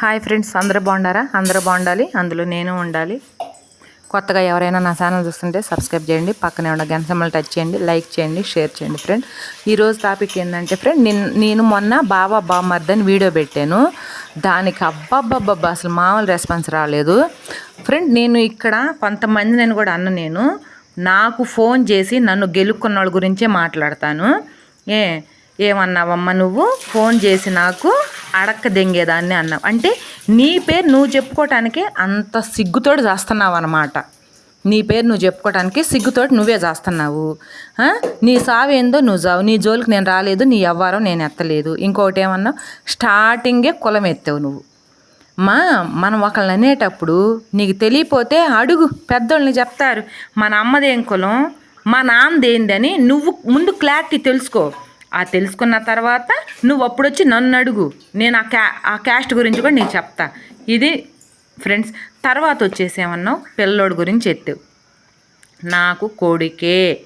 Hi friends అందరూ బాగుండారా అందరూ బాగుండాలి అందులో నేను ఉండాలి. కొత్తగా ఎవరైనా నా ఛానల్ చూస్తుంటే సబ్స్క్రైబ్ చేయండి పక్కనే ఉన్న గంట టచ్ చేయండి లైక్ చేయండి షేర్ చేయండి ఫ్రెండ్. ఈరోజు టాపిక్ ఏంటంటే ఫ్రెండ్ నేను నేను మొన్న బాబా బామ్మర్దని వీడియో పెట్టాను. దానికి అబ్బబ్బబ్బబ్బా అసలు మామూలు రెస్పాన్స్ రాలేదు. ఫ్రెండ్ నేను ఇక్కడ కొంతమంది నేను కూడా అన్న నేను. నాకు ఫోన్ చేసి నన్ను గెలుక్కున్న వాళ్ళ గురించే మాట్లాడతాను. ఏ ఏమన్నావమ్మా నువ్వు? ఫోన్ చేసి నాకు అడక్క దెంగేదాన్ని అన్నావు. అంటే నీ పేరు నువ్వు చెప్పుకోవటానికి అంత సిగ్గుతోటి చేస్తున్నావు అనమాట నీ పేరు నువ్వు చెప్పుకోవటానికి సిగ్గుతోటి నువ్వే చేస్తున్నావు. నీ నీ సావేందో నువ్వు చావు. నీ జోలికి నేను రాలేదు నీ ఎవ్వారం నేను ఎత్తలేదు. ఇంకొకటి ఏమన్నావు? స్టార్టింగే కులం ఎత్తావు నువ్వు. మా మనం ఒకళ్ళని అనేటప్పుడు నీకు తెలియపోతే అడుగు పెద్దోళ్ళని చెప్తారు. మన అమ్మదేం కులం? మా నాన్నదేందని నువ్వు ముందు క్లారిటీ తెలుసుకో. ఆ తెలుసుకున్న తర్వాత నువ్వు అప్పుడు వచ్చి నన్ను అడుగు నేను ఆ క్యా ఆ క్యాస్ట్ గురించి కూడా నీకు చెప్తా. ఇది ఫ్రెండ్స్ తర్వాత వచ్చేసేమన్నావు? పిల్లోడి గురించి ఎత్తావు నాకు కొడుకే.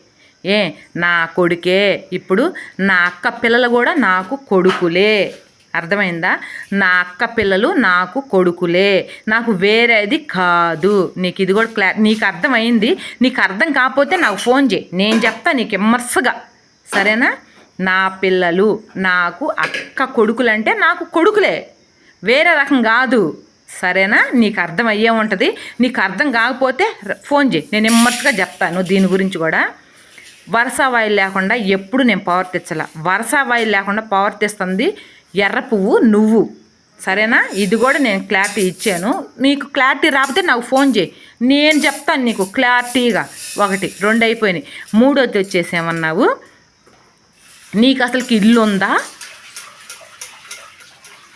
ఏ నా కొడుకే. ఇప్పుడు నా అక్క పిల్లలు కూడా నాకు కొడుకులే. అర్థమైందా? నా అక్క పిల్లలు నాకు కొడుకులే. నాకు వేరేది కాదు. నీకు ఇది కూడా క్లా నీకు అర్థమైంది? నీకు అర్థం కాకపోతే నాకు ఫోన్ చేయి. నేను చెప్తా నీకు ఇమ్మర్స్గా సరేనా? నా పిల్లలు నాకు అక్క కొడుకులంటే నాకు కొడుకులే. వేరే రకం కాదు. సరేనా? నీకు అర్థం అయ్యే ఉంటుంది. నీకు అర్థం కాకపోతే ఫోన్ చేయి. నేను విమర్శగా చెప్తాను దీని గురించి కూడా. వరుస వాయిల్ లేకుండా ఎప్పుడు నేను పవర్ తెచ్చాల. వరుస వాయిల్ లేకుండా పవర్ తెస్తుంది ఎర్ర పువ్వు నువ్వు. సరేనా? ఇది కూడా నేను క్లారిటీ ఇచ్చాను. నీకు క్లారిటీ రాకపోతే నాకు ఫోన్ చేయి. నేను చెప్తాను నీకు క్లారిటీగా ఒకటి రెండు అయిపోయినాయి. మూడోది వచ్చేసి ఏమన్నావు నీకు అసలుకి ఇల్లు ఉందా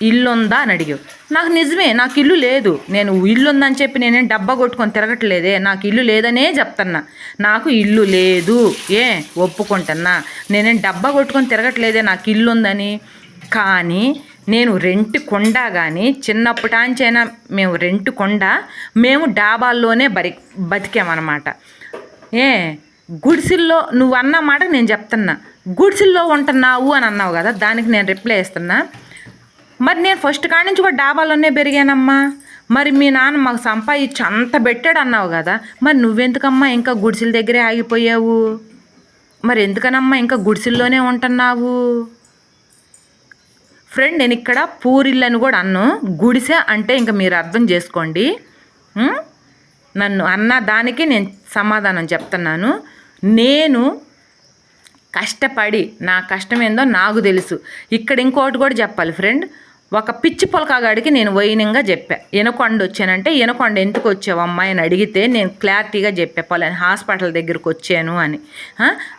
ఇల్లు ఉందా అని అడిగావు. నాకు నిజమే నాకు ఇల్లు లేదు. నేను ఇల్లు ఉందని చెప్పి నేనేం డబ్బా కొట్టుకొని తిరగట్లేదే. నాకు ఇల్లు లేదనే చెప్తున్నా. నాకు ఇల్లు లేదు. ఏ ఒప్పుకుంటున్నా. నేనేం డబ్బా కొట్టుకొని తిరగట్లేదే నాకు ఇల్లు ఉందని కానీ నేను రెంట్ కొండ కానీ చిన్నప్పటాంచైనా మేము రెంట్ కొండ మేము డాబాల్లోనే బరి బతికామన్నమాట. ఏ గుడిసిల్లో నువ్వు అన్నమాట నేను చెప్తున్నా. గుడిసెల్లో ఉంటున్నావు అని అన్నావు కదా దానికి నేను రిప్లై ఇస్తున్నా మరి నేను ఫస్ట్ కాడి నుంచి కూడా డాబాలోనే పెరిగానమ్మా. మరి మీ నాన్న మాకు సంపాదించి అంత పెట్టాడు అన్నావు కదా మరి నువ్వెందుకమ్మా ఇంకా గుడిసెల దగ్గరే ఆగిపోయావు? మరి ఎందుకనమ్మా ఇంకా గుడిసెల్లోనే ఉంటున్నావు? ఫ్రెండ్ నేను ఇక్కడ పూరిల్లు అని కూడా అన్ను. గుడిసె అంటే ఇంకా మీరు అర్థం చేసుకోండి. నన్ను అన్న దానికి నేను సమాధానం చెప్తున్నాను. నేను కష్టపడి నా కష్టం ఏందో నాకు తెలుసు. ఇక్కడ ఇంకోటి కూడా చెప్పాలి ఫ్రెండ్. ఒక పిచ్చి పొలకాగాడికి నేను వైనంగా చెప్పా. ఎనకొండ వచ్చానంటే ఎనకొండ ఎందుకు వచ్చావు అమ్మాయి అని అడిగితే నేను క్లారిటీగా చెప్పా. పలాని హాస్పిటల్ దగ్గరికి వచ్చాను అని.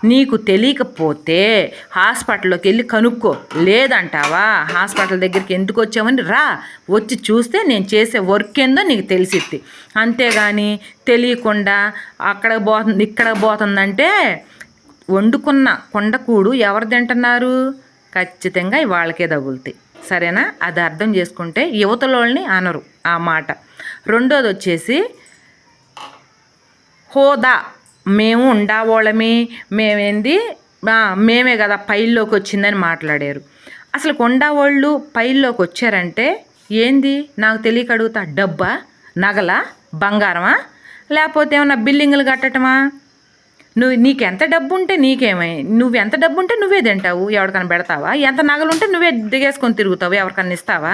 నీకు తెలియకపోతే హాస్పిటల్లోకి వెళ్ళి కనుక్కో. లేదంటావా? హాస్పిటల్ దగ్గరికి ఎందుకు వచ్చావని రా. వచ్చి చూస్తే నేను చేసే వర్క్ ఏందో నీకు తెలిసిద్ది. అంతేగాని తెలియకుండా అక్కడ పోతుంది ఇక్కడ పోతుందంటే వండుకున్న కొండకూడు ఎవరు తింటున్నారు? ఖచ్చితంగా వాళ్ళకే తగులుతాయి. సరేనా? అది అర్థం చేసుకుంటే యువతలోని అనరు ఆ మాట. రెండోది వచ్చేసి హోదా. మేము ఉండావోళమి మేమేంది? మేమే కదా పైల్లోకి వచ్చిందని మాట్లాడారు. అసలు కొండావాళ్ళు పైల్లోకి వచ్చారంటే ఏంది? నాకు తెలియక అడుగుతా డబ్బా నగల బంగారమా? లేకపోతే ఏమన్నా బిల్డింగులు కట్టటమా? నువ్వు నీకు ఎంత డబ్బు ఉంటే నీకేమై నువ్వు ఎంత డబ్బు ఉంటే నువ్వే తింటావు ఎవరికైనా పెడతావా? ఎంత నగలు ఉంటే నువ్వే దిగేసుకొని తిరుగుతావు ఎవరికైనా ఇస్తావా?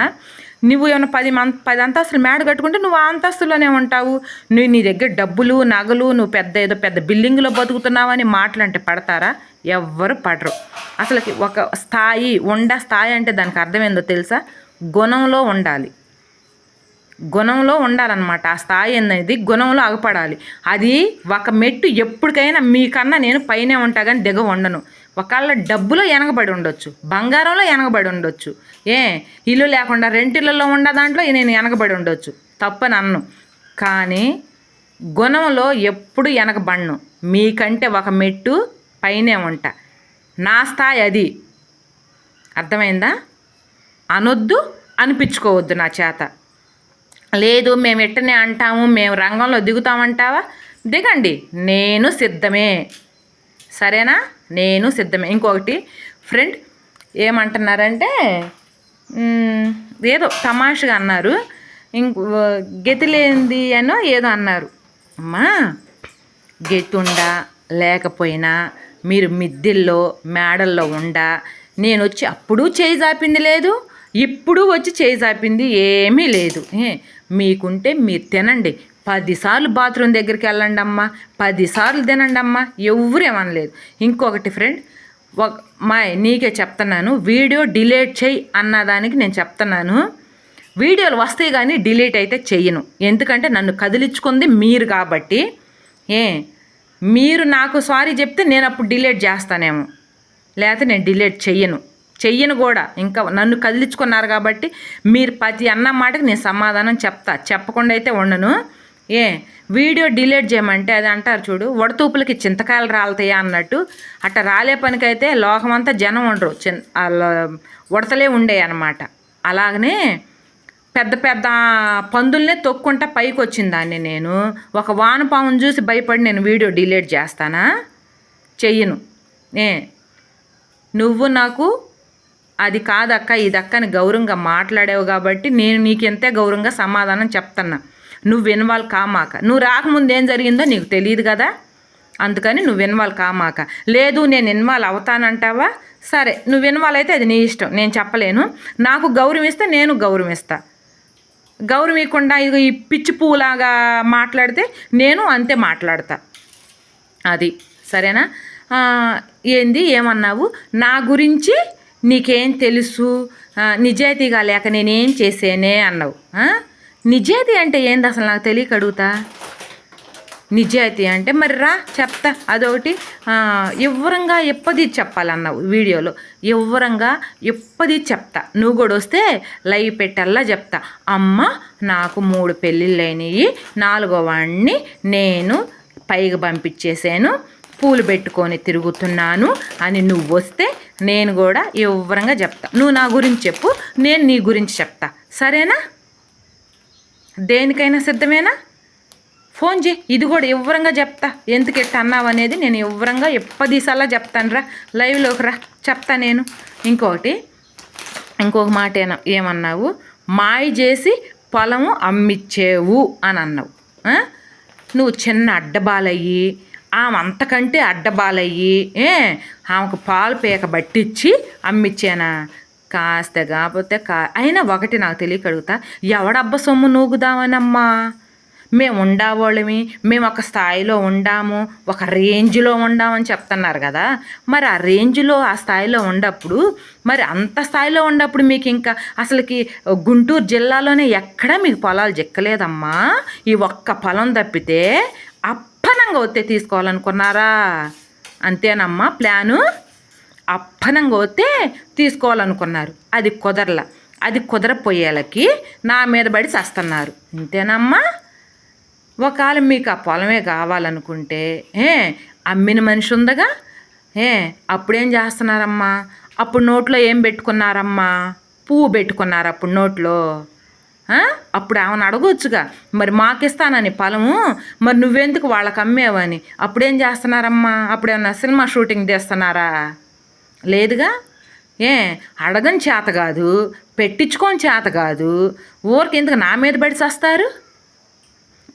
నువ్వు ఏమైనా పది మంత్ పది అంతస్తులు మేడ కట్టుకుంటే నువ్వు ఆ అంతస్తులోనే ఉంటావు. నువ్వు నీ దగ్గర డబ్బులు నగలు నువ్వు పెద్ద ఏదో పెద్ద బిల్డింగ్లో బతుకుతున్నావని అంటే పడతారా? ఎవ్వరు పడరు. అసలు ఒక స్థాయి ఉండ స్థాయి అంటే దానికి అర్థమైందో తెలుసా? గుణంలో ఉండాలి. గుణంలో ఉండాలన్నమాట. ఆ స్థాయి అనేది గుణంలో అగపడాలి అది ఒక మెట్టు ఎప్పటికైనా మీకన్నా నేను పైనే ఉంటా కానీ దిగ ఉండను ఒకళ్ళ డబ్బులో వెనకబడి ఉండొచ్చు. బంగారంలో వెనకబడి ఉండొచ్చు. ఏ ఇల్లు లేకుండా రెంటిళ్ళలో ఉన్న దాంట్లో నేను వెనకబడి ఉండొచ్చు. తప్పని అన్ను కానీ గుణంలో ఎప్పుడు వెనకబడను మీకంటే ఒక మెట్టు పైనే ఉంటా. నా స్థాయి అది. అర్థమైందా? అనొద్దు అనిపించుకోవద్దు నా చేత. లేదు మేము ఎట్టనే అంటాము మేము రంగంలో దిగుతామంటావా? దిగండి నేను సిద్ధమే. సరేనా? నేను సిద్ధమే. ఇంకొకటి ఫ్రెండ్ ఏమంటున్నారంటే ఏదో తమాషగా అన్నారు. ఇంకో గతి అనో ఏదో అన్నారు. అమ్మా గెతుండా లేకపోయినా మీరు మిద్దెల్లో మేడల్లో ఉండా నేను వచ్చి అప్పుడు చేయి జాపింది లేదు ఇప్పుడు వచ్చి చేయి జాపింది ఏమీ లేదు. మీకుంటే మీరు తినండి. పదిసార్లు బాత్రూమ్ దగ్గరికి వెళ్ళండి అమ్మా. పదిసార్లు తినండి అమ్మా. ఎవరు ఏమనలేదు. ఇంకొకటి ఫ్రెండ్ ఒక మా నీకే చెప్తున్నాను. వీడియో డిలీట్ చేయి అన్నదానికి నేను చెప్తున్నాను. వీడియోలు వస్తాయి కానీ డిలీట్ అయితే చెయ్యను. ఎందుకంటే నన్ను కదిలించుకుంది మీరు కాబట్టి. ఏ మీరు నాకు సారీ చెప్తే నేను అప్పుడు డిలీట్ చేస్తానేమో. లేకపోతే నేను డిలీట్ చెయ్యను. చెయ్యను కూడా. ఇంకా నన్ను కదిలించుకున్నారు కాబట్టి మీరు ప్రతి అన్న మాటకి నేను సమాధానం చెప్తా. చెప్పకుండా అయితే ఉండను. ఏ వీడియో డిలీట్ చేయమంటే అది అంటారు చూడు వడతూపులకి చింతకాయలు రాలతాయా అన్నట్టు. అట్ట రాలే పనికైతే లోకమంతా జనం ఉండరు. చిన్ ఉడతలే ఉండే అనమాట అలాగనే పెద్ద పెద్ద పందుల్నే తొక్కుంటా పైకి వచ్చిందాన్ని నేను. ఒక వానపామును చూసి భయపడి నేను వీడియో డిలీట్ చేస్తానా? చెయ్యను. ఏ నువ్వు నాకు అది కాదక్క ఇది గౌరవంగా మాట్లాడావు కాబట్టి నేను నీకు ఎంతే గౌరవంగా సమాధానం చెప్తున్నా. నువ్వు ఇన్వాల్వ్ కామాక. నువ్వు రాకముందు ఏం జరిగిందో నీకు తెలియదు కదా? అందుకని నువ్వు ఇన్వాల్వ్ కామాక. లేదు నేను ఇన్వాల్వ్ అవుతానంటావా? సరే నువ్వు ఇన్వాల్వ్ అయితే అది నీ ఇష్టం. నేను చెప్పలేను. నాకు గౌరవిస్తే నేను గౌరవిస్తా ఇస్తా. ఇవ్వకుండా ఇది ఈ పిచ్చి పువ్వులాగా మాట్లాడితే నేను అంతే మాట్లాడతా. అది సరేనా? ఏంది? ఏమన్నావు? నా గురించి నీకేం తెలుసు? నిజాయితీగా లేక నేనేం చేసేనే అన్నావు. నిజాయితీ అంటే ఏంది అసలు నాకు తెలియక అడుగుతా? నిజాయితీ అంటే మరి రా చెప్తా. అదొకటి. ఇవ్వరంగా ఎప్పది చెప్పాలన్నావు వీడియోలో? ఇవ్వరంగా ఎప్పది చెప్తా? నువ్వు కూడా వస్తే లైవ్ పెట్టల్లా చెప్తా. అమ్మ నాకు మూడు పెళ్ళిళ్ళు అయినాయి నాలుగో వాడిని నేను పైకి పంపించేసాను పూలు పెట్టుకొని తిరుగుతున్నాను అని నువ్వు వస్తే నేను కూడా వివరంగా చెప్తా. నువ్వు నా గురించి చెప్పు నేను నీ గురించి చెప్తా. సరేనా? దేనికైనా సిద్ధమేనా? ఫోన్ చేయి ఇది కూడా వివరంగా చెప్తా. ఎందుకు ఎట్ట అన్నావు అనేది నేను వివరంగా ఎప్పదీసాలా చెప్తాను రా లైవ్లోకి రా చెప్తా నేను. ఇంకొకటి ఇంకొక మాట ఏమన్నావు? మాయ చేసి పొలము అమ్మిచ్చేవు అని అన్నావు నువ్వు చిన్న అడ్డబాలయ్యి ఆమె అంతకంటే అడ్డబాలయ్యి ఏ ఆమెకు పాలు పీక బట్టిచ్చి అమ్మిచ్చానా? కాస్త కాకపోతే కా అయినా ఒకటి నాకు తెలియక అడుగుతా ఎవడబ్బ సొమ్ము నూగుదామనమ్మా? మేము ఉండావాళ్ళమి మేము ఒక స్థాయిలో ఉండాము ఒక రేంజ్లో ఉండామని చెప్తున్నారు కదా? మరి ఆ రేంజ్లో ఆ స్థాయిలో ఉండప్పుడు మరి అంత స్థాయిలో ఉన్నప్పుడు మీకు ఇంకా అసలుకి గుంటూరు జిల్లాలోనే ఎక్కడా మీకు పొలాలు చిక్కలేదమ్మా? ఈ ఒక్క పొలం తప్పితే అప్పనంగా వస్తే తీసుకోవాలనుకున్నారా? అంతేనమ్మా ప్లాను? అప్పనంగా వస్తే తీసుకోవాలనుకున్నారు. అది కుదరల. అది కుదరపోయేలకి నా మీద పడి చస్తున్నారు. ఇంతేనమ్మా? ఒకవేళ మీకు ఆ పొలమే కావాలనుకుంటే ఏ అమ్మిన మనిషి ఉందగా? ఏ అప్పుడేం చేస్తున్నారమ్మా? అప్పుడు నోట్లో ఏం పెట్టుకున్నారమ్మా? పువ్వు పెట్టుకున్నారు అప్పుడు నోట్లో? అప్పుడు ఆమెను అడగొచ్చుగా మరి మాకిస్తానని పొలము మరి నువ్వెందుకు వాళ్ళకి అమ్మేవని? అప్పుడేం చేస్తున్నారమ్మా? అప్పుడేమన్నా సినిమా షూటింగ్ చేస్తున్నారా? లేదుగా. ఏ అడగని చేత కాదు పెట్టించుకొని చేత కాదు ఊరికి ఎందుకు నా మీద పడి చేస్తారు?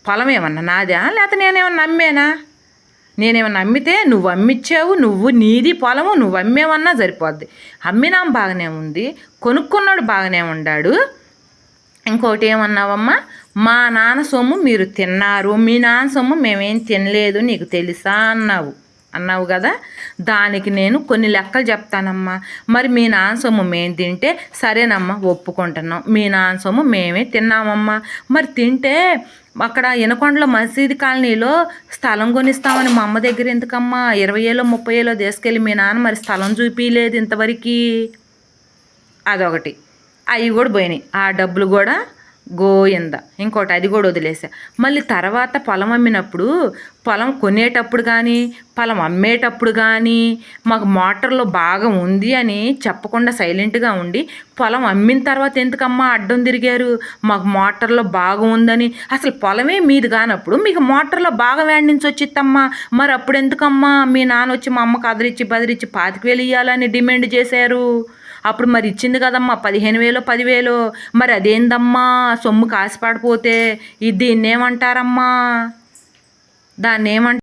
పొలం ఏమన్నా నాదా? లేకపోతే నేనేమన్నా అమ్మేనా? నేనేమన్నా అమ్మితే నువ్వు అమ్మిచ్చావు నువ్వు నీది పొలము నువ్వు అమ్మేవన్నా సరిపోద్ది. అమ్మినాం బాగానే ఉంది కొనుక్కున్నాడు బాగానే ఉండాడు ఇంకోటి ఏమన్నావమ్మా మా నాన్న సొమ్ము మీరు తిన్నారు. మీ నాన్న సొమ్ము మేమేం తినలేదు నీకు తెలుసా అన్నావు. అన్నావు కదా? దానికి నేను కొన్ని లెక్కలు చెప్తానమ్మా. మరి మీ నాన్న సొమ్ము మేము తింటే సరేనమ్మా ఒప్పుకుంటున్నాం. మీ నాన్న సొమ్ము మేమే తిన్నామమ్మా. మరి తింటే అక్కడ ఇనకొండలో మసీదు కాలనీలో స్థలం కొనిస్తామని మా అమ్మ దగ్గర ఎందుకమ్మా? ఇరవై ఏలో ముప్పై ఏలో తీసుకెళ్ళి మీ నాన్న మరి స్థలం చూపించలేదు ఇంతవరకు. అదొకటి. అవి కూడా పోయినాయి. ఆ డబ్బులు కూడా గోయింద. ఇంకోటి అది కూడా వదిలేసా. మళ్ళీ తర్వాత పొలం అమ్మినప్పుడు పొలం కొనేటప్పుడు కానీ పొలం అమ్మేటప్పుడు కానీ మాకు మోటార్లో బాగా ఉంది అని చెప్పకుండా సైలెంట్గా ఉండి పొలం అమ్మిన తర్వాత ఎందుకమ్మా అడ్డం తిరిగారు? మాకు మోటార్లో బాగా ఉందని. అసలు పొలమే మీది కానప్పుడు మీకు మోటార్లో బాగా వేడి నుంచి వచ్చిద్దమ్మా మరి అప్పుడు ఎందుకమ్మా మీ నాన్న వచ్చి మా అమ్మకు అదిరిచ్చి బదిరిచ్చి పాతికి వేలు ఇవ్వాలని డిమాండ్ చేశారు? అప్పుడు మరి ఇచ్చింది కదమ్మా పదిహేను వేలు పదివేలు. మరి అదేందమ్మా సొమ్ము కాసిపడిపోతే ఇది దీన్ని ఏమంటారమ్మా దాన్ని ఏమంటారు